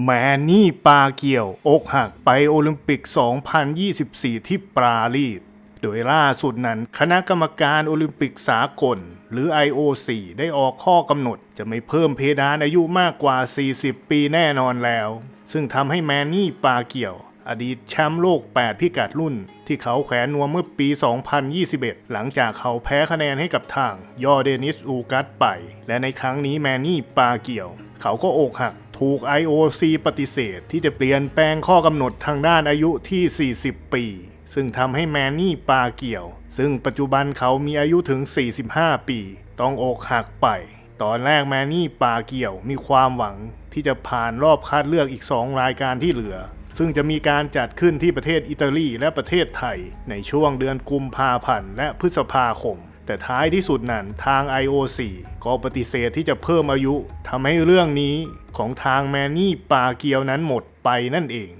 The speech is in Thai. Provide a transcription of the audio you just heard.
แมนนี่ปาเกียว อกหักไปโอลิมปิก 2024 ที่ปารีส โดยล่าสุดนั้น คณะกรรมการโอลิมปิกสากล หรือ IOC ได้ออกข้อกำหนด จะไม่เพิ่มเพดานอายุมากกว่า 40 ปีแน่นอนแล้ว ซึ่งทำให้แมนนี่ปาเกียว อดีตแชมป์โลก 8 พิกัดรุ่น ที่เขาแขวนนวมเมื่อปี 2021 หลังจากเขาแพ้คะแนนให้กับทางยอร์เดนิสอูกัสไป และในครั้งนี้แมนนี่ปาเกียว เขาก็อกหัก ถูก IOC ปฏิเสธที่จะเปลี่ยนแปลงข้อกำหนดทางด้านอายุที่ 40 ปี ซึ่งทำให้แมนนี่ปาเกียว ซึ่งปัจจุบันเขามีอายุถึง 45 ปี ต้องอกหักไป ตอนแรกแมนนี่ปาเกียวมีความหวังที่จะผ่านรอบคัดเลือกอีก 2 รายการที่เหลือ ซึ่งจะมีการจัดขึ้นที่ประเทศอิตาลีและประเทศไทย ในช่วงเดือนกุมภาพันธ์และพฤษภาคมแต่ท้ายที่สุดนั้นทาง IOC ก็ปฏิเสธที่จะเพิ่มอายุทำให้เรื่องนี้ ของทางแมนนี่ปาเกียวนั้นหมดไปนั่นเอง